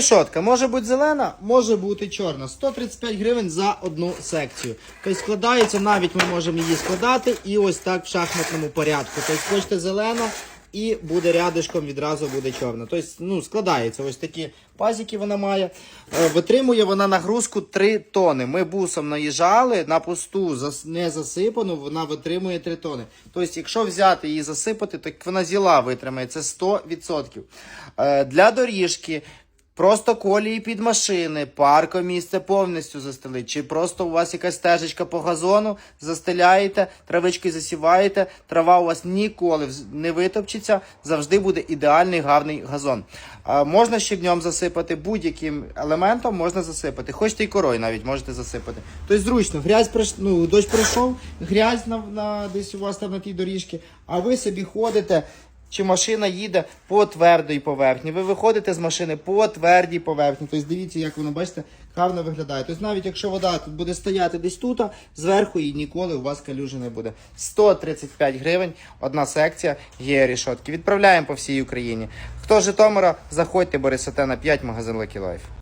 Решотка може бути зелена, може бути чорна. 135 гривень за одну секцію. Тобто складається, навіть ми можемо її складати і ось так в шахматному порядку. Тобто хочете зелена і буде рядишком відразу буде чорна. Тобто ну, складається ось такі пазики вона має. Е, Витримує вона нагрузку 3 тони. Ми бусом наїжджали на пусту, не засипану, вона витримує 3 тони. Тобто, якщо взяти її засипати, так вона зіла витримає. Це 100%. Е, Для доріжки. Просто колії під машини, паркомісце повністю застелить. Чи просто у вас якась стежечка по газону, застеляєте, травички засіваєте, трава у вас ніколи не витопчеться, завжди буде ідеальний гарний газон. А можна щебнем засипати, будь-яким елементом можна засипати. Хочете і корою навіть можете засипати. Тобто зручно, грязь прийш... ну, дощ прийшов, грязь на, на десь у вас там на тій доріжці, а ви собі ходите. Чи машина їде по твердій поверхні. Ви виходите з машини по твердій поверхні. Тобто дивіться, як воно бачите, гарно виглядає. Тобто навіть якщо вода тут буде стояти десь тут, зверху її ніколи у вас калюжі не буде. 135 гривень, одна секція є рішотки. Відправляємо по всій Україні. Хто з Житомира, заходьте, Борисоте на 5 магазин Lucky.